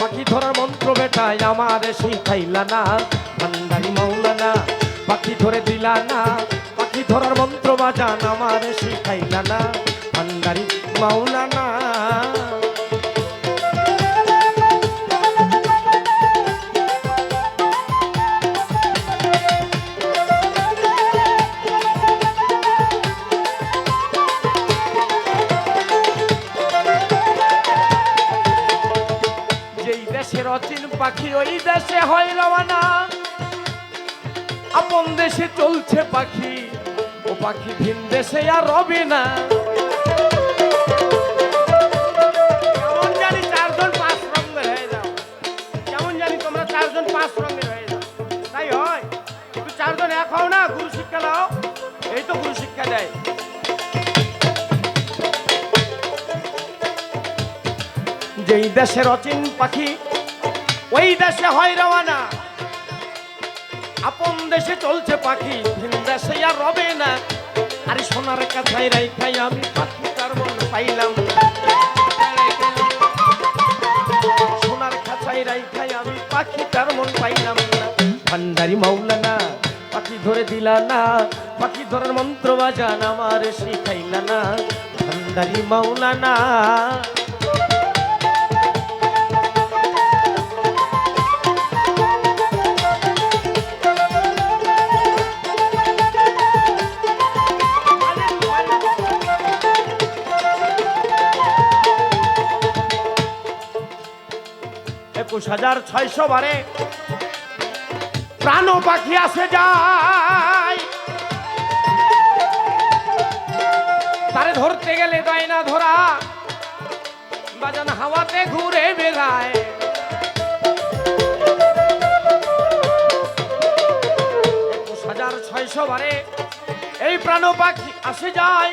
পাখি ধরার মন্ত্র বেটায় আমার শিখাইলা না। ভান্ডারি মাওলানা পাখি ধরে দিলা না। পাখি ধরার মন্ত্র বাজান আমার শিখাইলা না। ভান্ডারি মাওলানা পাখি ওই দেশে হয় রওয়ানা আপন দেশে চলছে পাখি, ও পাখি ভিন দেশে আর রবে না। চারজন পাঁচ রঙের তোমরা চারজন পাঁচ রঙের হয়ে হয় চারজন না এই তো যেই দেশের অচিন পাখি ওই দেশে হয় রওয়ানা আপন দেশে চলছে পাখি, ভিন দেশে আর রবে না। আরে সোনার কাছাই রাইখাই আমি পাখি তার মন পাইলাম। সোনার খাঁচাই রাইখাই আমি পাখি তার মন পাইলাম না। ভান্ডারি মাওলানা, পাখি ধরে দিলা না। পাখি ধরার মন্ত্র বাজান আমার শিখাইলা না। ভান্ডারি মাওলানা একুশ হাজার ছয়শো বারে। প্রাণ পাখি আসে যায়। তারে ধরতে গেলে দেয় না ধরা। বাজান হাওয়াতে ঘুরে বেড়ায়। একুশ হাজার ছয়শো বারে এই প্রাণ পাখি আসে যায়।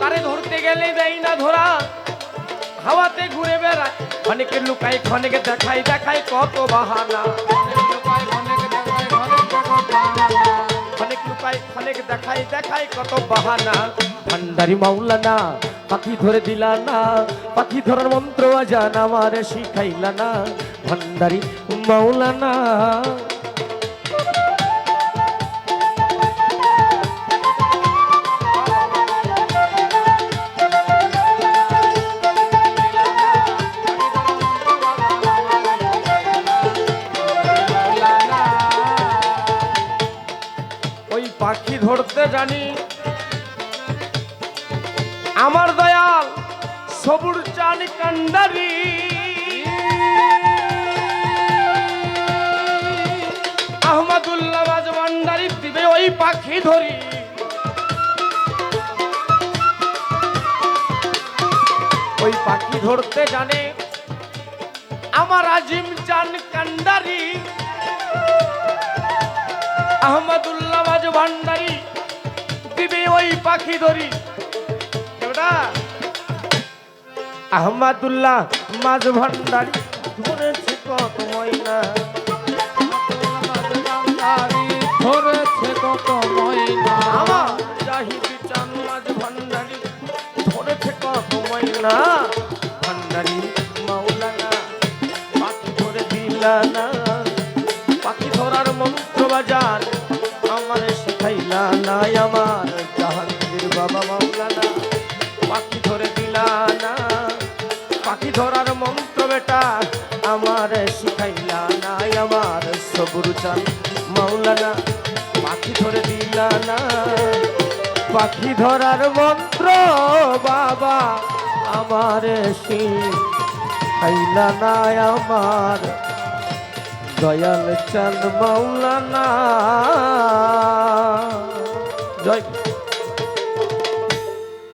তারে ধরতে গেলে দেয় না ধরা। হাওয়াতে ঘুরে বেড়ায়, ক্ষণিকে লুকাই ক্ষণিকে দেখাই দেখাই কত বাহানা। ক্ষণিক লুকাই ক্ষণিক দেখাই দেখাই কত বাহানা। ভান্ডারি মাওলানা, পাখি ধরে দিলা না, পাখি ধরার মন্ত্র আজান আমার শিখাইলা না। ভান্ডারি মাওলানা ধরতে জানি। আমার দয়াল সবুর চান কান্ডারি। আহমদুল্লাহ মাঝ ভান্ডারি দিবে ওই পাখি ধরি। ওই পাখি ধরতে জানে আমার আজিম চান কান্ডারি। আহমদুল্লাহ মাঝ ভান্ডারি দিবে ওই পাখি ধরি। আহমদুল্লাহ মাঝ ভান্ডারি ধরেছে কত ময়না? ধরেছে কত ময়না। জাহিদি চান মাঝ ভান্ডারি ধরেছে কত ময়না? ভান্ডারি মাওলানা পাখি ধরে দিলা না পাখি ধরার মন্ত্র বাজার শিখাইলা না আমার জাহাঙ্গীর বাবা মাওলানা পাখি ধরে দিলা না, পাখি ধরার মন্ত্র বেটা আমার শিখাইলা না আমার সবুর চান মাওলানা পাখি ধরে দিলা না, পাখি ধরার মন্ত্র বাবা আমার শিখাইলা না আমার দয়াল চাঁদ মাওলানা Right.